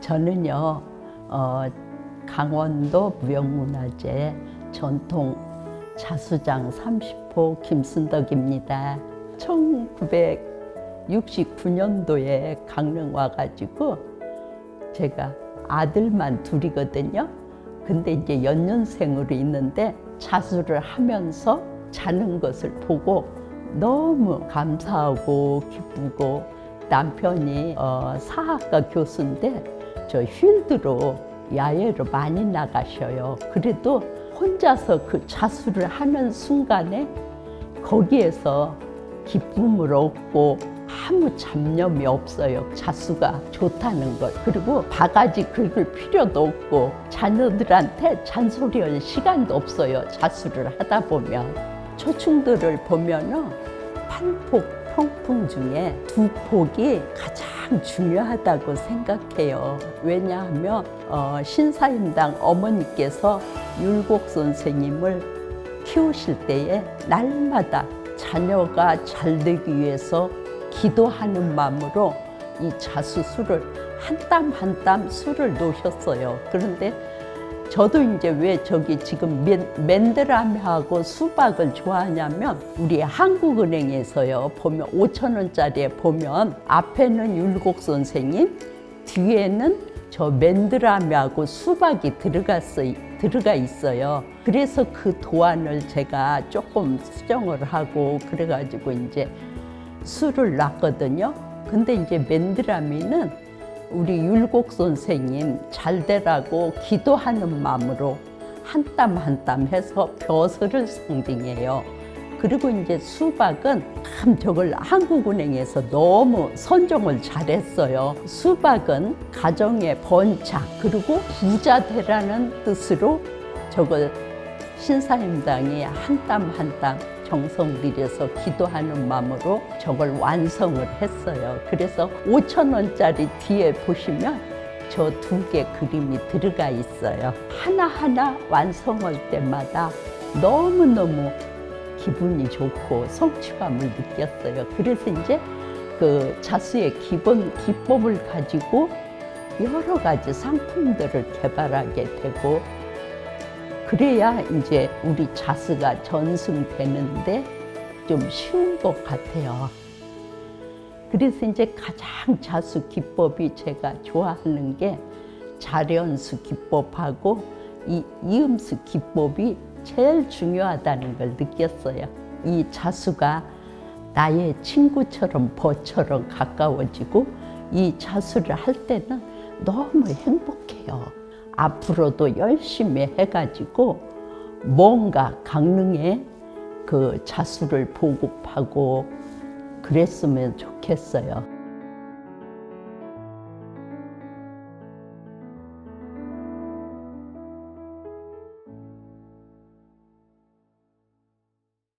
저는요, 어, 강원도 무형문화재 전통 자수장 30호 김순덕입니다. 1969년도에 강릉 와가지고 제가 아들만 둘이거든요. 근데 이제 연년생으로 있는데 자수를 하면서 자는 것을 보고 너무 감사하고 기쁘고 남편이 어, 사학과 교수인데 저 휠드로 야외로 많이 나가셔요. 그래도 혼자서 그 자수를 하는 순간에 거기에서 기쁨을 얻고 아무 잡념이 없어요. 자수가 좋다는 걸. 그리고 바가지 긁을 필요도 없고 자녀들한테 잔소리할 시간도 없어요. 자수를 하다 보면. 초충들을 보면은 팔폭 평풍 중에 두 폭이 가장 중요하다고 생각해요. 왜냐하면 어, 신사임당 어머니께서 율곡 선생님을 키우실 때에 날마다 자녀가 잘 되기 위해서 기도하는 마음으로 이 자수술을 한 땀 한 땀 술을 놓으셨어요. 그런데 저도 이제 왜 저기 지금 맨, 맨드라미하고 수박을 좋아하냐면 우리 한국은행에서요 보면 5천 원짜리에 보면 앞에는 율곡 선생님 뒤에는 저 맨드라미하고 수박이 들어갔어 들어가 있어요. 그래서 그 도안을 제가 조금 수정을 하고 그래가지고 이제 술을 놨거든요. 근데 이제 맨드라미는 우리 율곡 선생님 잘 되라고 기도하는 마음으로 한 땀 한 땀 해서 벼슬을 상징해요. 그리고 이제 수박은 참 저걸 한국은행에서 너무 선정을 잘했어요. 수박은 가정의 번창 그리고 부자 되라는 뜻으로 저걸 신사임당이 한 땀 한 땀 정성 들여서 기도하는 마음으로 저걸 완성을 했어요. 그래서 5천 원짜리 뒤에 보시면 저 두 개 그림이 들어가 있어요. 하나하나 완성할 때마다 너무너무 기분이 좋고 성취감을 느꼈어요. 그래서 이제 그 자수의 기본 기법을 가지고 여러 가지 상품들을 개발하게 되고 그래야 이제 우리 자수가 전승되는데 좀 쉬운 것 같아요. 그래서 이제 가장 자수 기법이 제가 좋아하는 게 자련수 기법하고 이 이음수 기법이 제일 중요하다는 걸 느꼈어요. 이 자수가 나의 친구처럼 버처럼 가까워지고 이 자수를 할 때는 너무 행복해요. 앞으로도 열심히 해가지고 뭔가 강릉에 그 자수를 보급하고 그랬으면 좋겠어요.